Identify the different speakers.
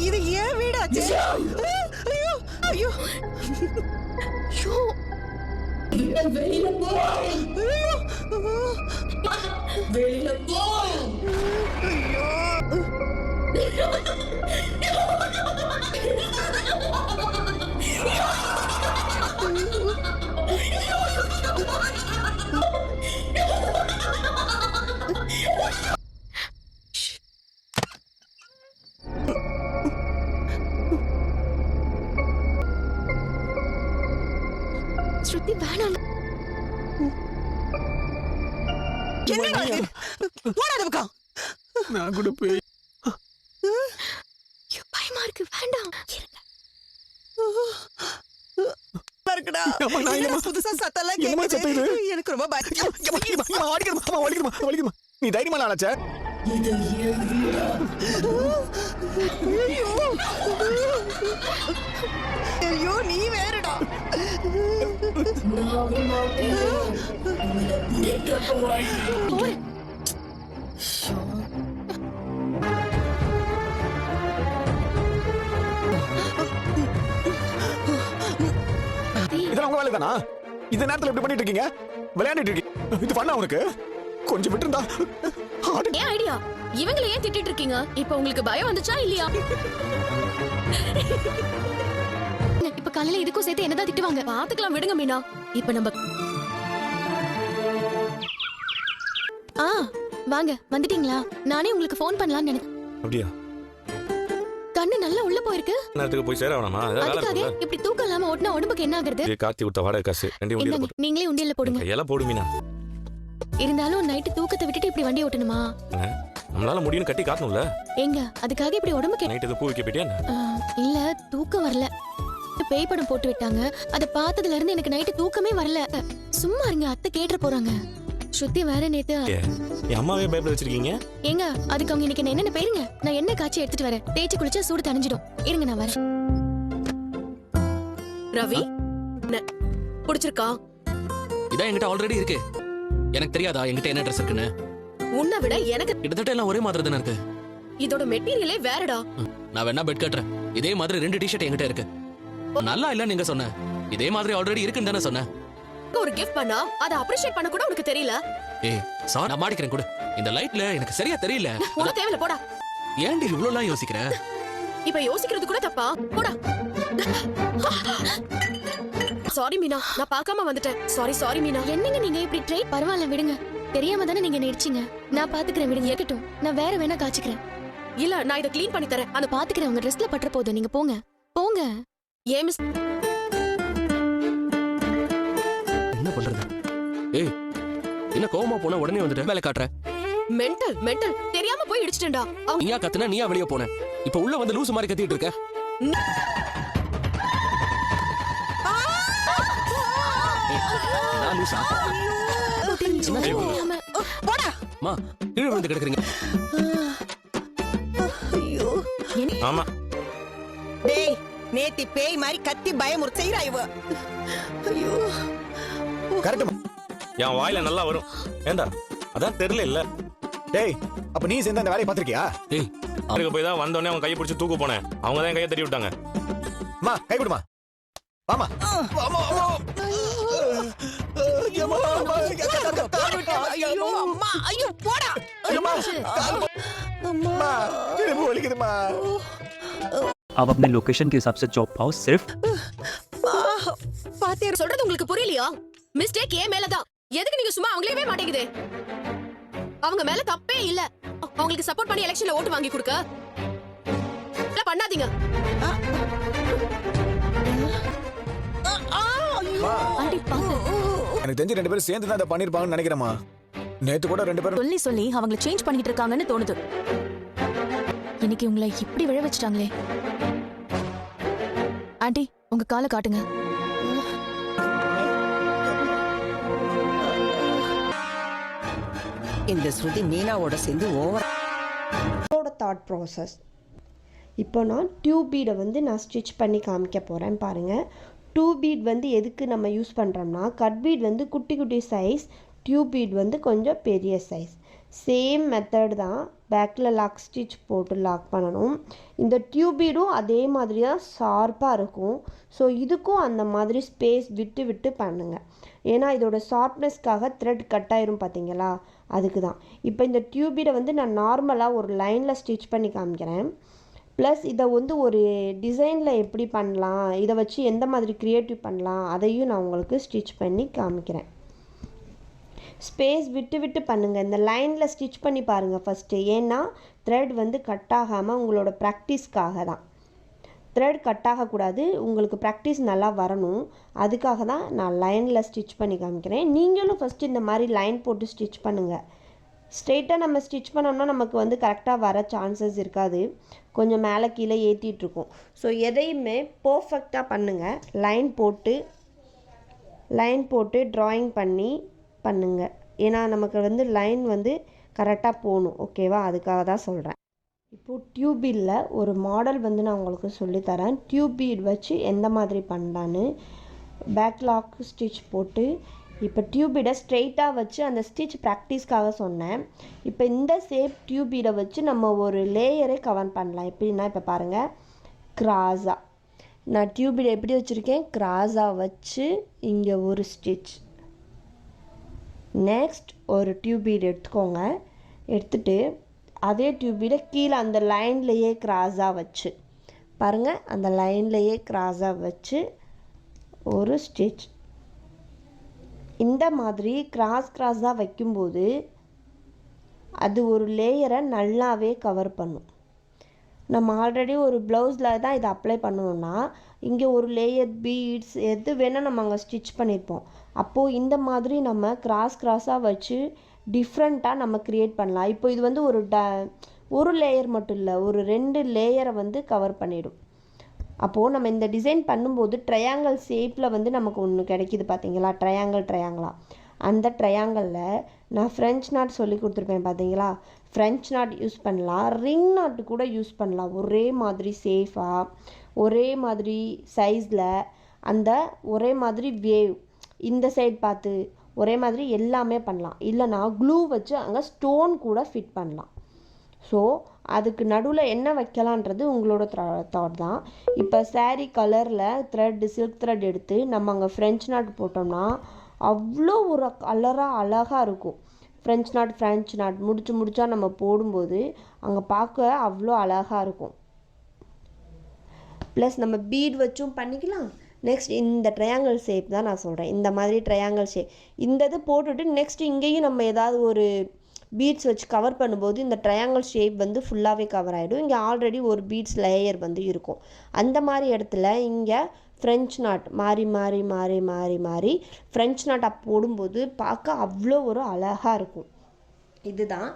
Speaker 1: இது ஏன் வீடாச்சு? ஐயோ. ஐயோ ஐயோ.
Speaker 2: வெளியில போ. வெளியில போ.
Speaker 1: ஐயோ.
Speaker 3: ஸ்ருதி வேணாம்.
Speaker 4: நான் கூட போய்
Speaker 3: பயமா இருக்கு. வேண்டாம்.
Speaker 1: எனக்கு ரொம்ப
Speaker 4: நீ தைரியமா
Speaker 2: வீடா
Speaker 1: ஐயோ நீ வேறடா.
Speaker 4: இதெல்லாம் உங்க வேலை தானா இந்த நேரத்துல இப்படி பண்ணிட்டு இருக்கீங்க? விளையாண்டுட்டு இருக்கீங்க. இது பண்ணா உனக்கு? கொஞ்சம் விட்டுருந்தா.
Speaker 3: ஐடியா இவங்கள ஏன் திட்டிட்டு இருக்கீங்க? இப்ப உங்களுக்கு பயம் வந்துச்சா இல்லையா? இப்ப காலையில இதுக்கும் சேர்த்து என்னதான் திட்டுவாங்க? பாத்துக்கலாம் விடுங்க மீனா. இப்ப நம்ம ஆ வாங்க வந்துட்டீங்களா? நானே உங்களுக்கு ஃபோன் பண்ணலாம்னு நினைச்சேன்
Speaker 5: அப்படியா?
Speaker 3: கண்ணு நல்லா உள்ள போயிருக்கு.
Speaker 5: நேரத்துக்கு போய் சேர வேணாமா?
Speaker 3: அதுக்காக இப்படி தூக்கம் இல்லாம ஓட்டினா உடம்புக்கு என்ன ஆகுறது?
Speaker 5: கார்த்தி கொடுத்த வாடகை காசு. ரெண்டு
Speaker 3: நீங்களே உண்டியல்ல போடுங்க.
Speaker 5: கையெல்லாம் போடு மீனா.
Speaker 3: இருந்தாலும் நைட்டு தூக்கத்தை விட்டுட்டு இப்படி வண்டி ஓட்டணுமா?
Speaker 5: என்ன? நம்மளால முடியும்னு கட்டி காட்டணும்ல?
Speaker 3: எங்க அதுக்காக இப்படி உடம்புக்கு
Speaker 5: நைட்டு எதுவும் பூ வைக்க போயிட்டியா என்ன?
Speaker 3: இல்ல தூக்கம் வரல. பேய் படம் போட்டு விட்டாங்க. அத பார்த்ததுல இருந்து எனக்கு நைட்டு தூக்கமே வரல. சும்மா இருங்க அத்தை கேட்டு போறாங்க. ஸ்ருதி வேற நேத்து
Speaker 5: என் அம்மாவே பயப்பட வச்சிருக்கீங்க?
Speaker 3: ஏங்க அதுக்கு அவங்க இன்னைக்கு என்னென்ன பேருங்க நான் என்ன காய்ச்சி எடுத்துட்டு வரேன்? தேய்ச்சி குளிச்சா சூடு தணிஞ்சிடும். இருங்க நான் வரேன்.
Speaker 6: ரவி புடிச்சிருக்கா?
Speaker 7: இதான் என்கிட்ட ஆல்ரெடி இருக்கு. எனக்கு தெரியாதா? என்கிட்ட என்ன ட்ரெஸ் இருக்குன்னு?
Speaker 6: உன்னை விட எனக்கு
Speaker 7: கிட்டத்தட்ட எல்லாம் ஒரே மாதிரி தானே இருக்கு.
Speaker 6: இதோட மெட்டீரியலே வேறடா.
Speaker 7: நான் வேணா பெட் கட்டுறேன். இதே மாதிரி ரெண்டு டிஷர்ட் என்கிட்ட இருக்கு. நல்லா இல்லன்னு நீங்க சொன்ன. இதே மாதிரி ஆல்ரெடி இருக்குன்னு தானே சொன்னேன்
Speaker 6: ஒரு கிஃப்ட் பண்ணா அதை அப்ரிஷியேட் பண்ண கூட உனக்கு தெரியல.
Speaker 7: ஏய் சார் நான் மாடிக்கிறேன் கூட. இந்த லைட்ல எனக்கு சரியா தெரியல.
Speaker 6: உனக்கு தேவையில்ல போடா.
Speaker 7: ஏன்டி இவ்வளவுலாம் யோசிக்கிற?
Speaker 6: இப்ப யோசிக்கிறது கூட தப்பா? போடா. சாரி மீனா நான் பார்க்காம வந்துட்டேன். சாரி சாரி மீனா
Speaker 3: என்னங்க நீங்க இப்படி ட்ரை பரவாயில்ல விடுங்க. தெரியாம தானே நீங்க நடிச்சீங்க. நான் பாத்துக்கிறேன் விடுங்க. இருக்கட்டும். நான் வேற வேணா காய்ச்சிக்கிறேன்.
Speaker 6: இல்ல நான் இதை க்ளீன் பண்ணி தரேன். அந்த
Speaker 3: நான் பாத்துக்கிறேன். உங்க ட்ரெஸ்ல பற்ற போதும். நீங்க போங்க. போங்க.
Speaker 6: ஏன் மிஸ்
Speaker 7: என்ன பண்றது? ஏய் என்ன கோவமா போனா? உடனே வந்துட்டு வேலை காட்டுற.
Speaker 6: மென்டல் மென்டல் தெரியாம போய் இடிச்சிட்டேன்டா. அவங்க
Speaker 7: நீயா கத்துனா? நீயா வெளிய போன? இப்ப உள்ள வந்து லூசு மாதிரி கத்திட்டு இருக்க? நான் லூசா
Speaker 3: தெரியாம
Speaker 1: போடா.
Speaker 7: அம்மா கீழே விழுந்து கிடக்குறீங்க.
Speaker 1: ஐயோ.
Speaker 5: ஆமா.
Speaker 1: டேய் நேத்தி பேய் மாதிரி கத்தி பயமுறு செய்யறா இவ. ஐயோ.
Speaker 4: கரெக்ட்.
Speaker 5: என் வாயில நல்லா வரும். ஏண்டா? அதான் தெரியல இல்ல.
Speaker 4: டேய் அப்ப நீ சேர்ந்து அந்த வேலையை பாத்திருக்கியா
Speaker 7: ஏய்
Speaker 5: அவருக்கு போய் தான் வந்தோடனே அவங்க கையை பிடிச்சி தூக்க போனேன். அவங்க தான் என் கையை தட்டி விட்டாங்க.
Speaker 4: அம்மா கை கொடுமா. வாமா. வாமா
Speaker 1: ஐயோ அம்மா ஐயோ போடா
Speaker 4: ஐயம்மா, கால் அம்மா, இடுப்பு வலிக்குதும்மா
Speaker 8: आप अपने लोकेशन के हिसाब से जॉब पाओ सिर्फ
Speaker 1: பாத்தே
Speaker 6: சொல்றது உங்களுக்கு புரியலையா மிஸ்டேக் ஏன் மேலதான் எதுக்கு நீங்க சும்மா அவங்களே மாட்டேங்குது அவங்க மேல தப்பே இல்ல அவங்களுக்கு சப்போர்ட் பண்ணி எலெக்ஷன்ல ஓட்டு வாங்கி கொடுக்க இதெல்லாம் பண்ணாதீங்க
Speaker 4: அம்மா,
Speaker 3: ஆண்டி பாத்து
Speaker 4: எனக்கு தெரிஞ்சு ரெண்டு பேரும் சேர்ந்து தான் அதை பண்ணிருப்பாங்கன்னு நினைக்கிறேம்மா. நேத்து கூட ரெண்டு பேரும்
Speaker 9: சொல்லி சொல்லி அவங்கள சேஞ்ச் பண்ணிட்டு இருக்காங்கன்னு தோணுது. இன்னைக்கு உங்களை இப்படி விழ வச்சுட்டாங்களே. ஆண்டி உங்க காலை காட்டுங்க.
Speaker 1: இந்த ஸ்ருதி மீனாவோட சேர்ந்து ஓவர்
Speaker 10: தாட் ப்ராசஸ் இப்போ நான் டியூப் பீடை வந்து நான் ஸ்டிச் பண்ணி காமிக்க போகிறேன் பாருங்கள் டூ பீட் வந்து எதுக்கு நம்ம யூஸ் பண்ணுறோம்னா கட் பீட் வந்து குட்டி குட்டி சைஸ் டியூப் பீட் வந்து கொஞ்சம் பெரிய சைஸ் சேம் மெத்தட் தான் பேக்கில் லாக் ஸ்டிச் போட்டு லாக் பண்ணணும். இந்த டியூபீடும் அதே மாதிரி தான் ஷார்ப்பாக இருக்கும். ஸோ இதுக்கும் அந்த மாதிரி ஸ்பேஸ் விட்டு விட்டு பண்ணுங்கள் ஏன்னா இதோட ஷார்ப்னஸ்க்காக த்ரெட் கட் ஆயிரும் பார்த்தீங்களா அதுக்கு தான் இப்போ இந்த டியூபீடை வந்து நான் நார்மலாக ஒரு லைனில் ஸ்டிச் பண்ணி காமிக்கிறேன். ப்ளஸ் இதை வந்து ஒரு டிசைனில் எப்படி பண்ணலாம்? இதை வச்சு எந்த மாதிரி க்ரியேட்டிவ் பண்ணலாம்? அதையும் நான் உங்களுக்கு ஸ்டிச் பண்ணி காமிக்கிறேன். ஸ்பேஸ் விட்டு விட்டு பண்ணுங்கள் இந்த லைனில் ஸ்டிச் பண்ணி பாருங்கள் ஃபஸ்ட்டு ஏன்னா த்ரெட் வந்து கட் ஆகாமல் உங்களோட ப்ராக்டிஸ்க்காக தான். த்ரெட் கட் ஆகக்கூடாது. உங்களுக்கு ப்ராக்டிஸ் நல்லா வரணும். அதுக்காக தான் நான் லைனில் ஸ்டிச் பண்ணி காமிக்கிறேன். நீங்களும் ஃபஸ்ட்டு இந்த மாதிரி லைன் போட்டு ஸ்டிச் பண்ணுங்கள் ஸ்ட்ரெயிட்டாக நம்ம ஸ்டிச் பண்ணோம்னா நமக்கு வந்து கரெக்டாக வர சான்சஸ் இருக்காது. கொஞ்சம் மேலே கீழே ஏற்றிட்டுருக்கோம் ஸோ எதையுமே பர்ஃபெக்டாக பண்ணுங்கள் லைன் போட்டு லைன் போட்டு ட்ராயிங் பண்ணி பண்ணுங்கள் ஏன்னா நமக்கு வந்து லைன் வந்து கரெக்டாக போகணும் ஓகேவா அதுக்காக தான் சொல்கிறேன் இப்போது டியூபில் ஒரு மாடல் வந்து நான் உங்களுக்கு சொல்லித்தரேன் டியூபீட் வச்சு எந்த மாதிரி பண்ணலான்னு. பேக்லாக் ஸ்டிச் போட்டு இப்போ டியூபீடை ஸ்ட்ரெயிட்டாக வச்சு அந்த ஸ்டிச் ப்ராக்டிஸ்க்காக சொன்னேன். இப்போ இந்த சேப் டியூபீடை வச்சு நம்ம ஒரு லேயரே கவர் பண்ணலாம். எப்படின்னா இப்போ பாருங்கள் கிராஸாக நான் டியூபீடை எப்படி வச்சுருக்கேன்? கிராஸாக வச்சு இங்கே ஒரு ஸ்டிச் நெக்ஸ்ட் ஒரு டியூபீடு எடுத்துக்கோங்க. எடுத்துட்டு அதே டியூபீடை கீழே அந்த லைன்லேயே கிராஸாக வச்சு. பாருங்கள் அந்த லைன்லேயே கிராஸாக வச்சு ஒரு ஸ்டிச் இந்த மாதிரி கிராஸ் கிராஸாக வைக்கும்போது அது ஒரு லேயரை நல்லாவே கவர் பண்ணும். நம்ம ஆல்ரெடி ஒரு ப்ளவுஸில் தான் இதை அப்ளை பண்ணணும்னா இங்கே ஒரு லேயர் பீட்ஸ் எது வேணால் நம்ம அங்கே ஸ்டிச் பண்ணியிருப்போம் அப்போது இந்த மாதிரி நம்ம கிராஸ் கிராஸாக வச்சு டிஃப்ரெண்ட்டாக நம்ம க்ரியேட் பண்ணலாம். இப்போ இது வந்து ஒரு ட ஒரு லேயர் மட்டும் இல்லை ஒரு ரெண்டு லேயரை வந்து கவர் பண்ணிவிடும் அப்போது நம்ம இந்த டிசைன் பண்ணும்போது ட்ரையாங்கிள் ஷேப்பில் வந்து நமக்கு ஒன்று கிடைக்கிது பார்த்தீங்களா ட்ரையாங்கிள் ட்ரையாங்கிளா அந்த ட்ரையாங்கிளில் நான் ஃப்ரெஞ்ச் நாட் சொல்லி கொடுத்துருப்பேன் பார்த்தீங்களா ஃப்ரெஞ்ச் நாட் யூஸ் பண்ணலாம். ரிங் நாட்டு கூட யூஸ் பண்ணலாம். ஒரே மாதிரி சேஃபாக ஒரே மாதிரி சைஸில் அந்த ஒரே மாதிரி வேவ் இந்த சைடு பார்த்து ஒரே மாதிரி எல்லாமே பண்ணலாம். இல்லைனா க்ளூ வச்சு அங்கே ஸ்டோன் கூட ஃபிட் பண்ணலாம். ஸோ அதுக்கு நடுவில் என்ன வைக்கலான்றது உங்களோட தாட் தான். இப்போ சாரீ கலரில் த்ரெட் சில்க் த்ரெட் எடுத்து நம்ம அங்கே ஃப்ரெஞ்ச் நாட் போட்டோம்னா அவ்வளோ ஒரு கலராக அழகாக இருக்கும். ஃப்ரெஞ்ச் நாட் ஃப்ரெஞ்ச் நாட் முடிச்சு முடிச்சா நம்ம போடும்போது அங்கே பார்க்க அவ்வளோ அழகாக இருக்கும். ப்ளஸ் நம்ம பீட் வச்சும் பண்ணிக்கலாம். நெக்ஸ்ட் இந்த ட்ரையாங்கிள் ஷேப் தான் நான் சொல்கிறேன் இந்த மாதிரி ட்ரையாங்கிள் ஷேப் இந்த இது போட்டுட்டு நெக்ஸ்ட் இங்கேயும் நம்ம ஏதாவது ஒரு பீட்ஸ் வச்சு கவர் பண்ணும்போது இந்த ட்ரையாங்கிள் ஷேப் வந்து ஃபுல்லாகவே கவர் ஆகிடும் இங்கே ஆல்ரெடி ஒரு பீட்ஸ் லேயர் வந்து இருக்கும். அந்த மாதிரி இடத்துல இங்கே ஃப்ரெஞ்ச் நாட் மாறி மாறி மாறி மாறி மாறி ஃப்ரெஞ்ச் நாட் அப்போ போடும்போது பார்க்க அவ்வளோ ஒரு அழகாக இருக்கும். இதுதான்.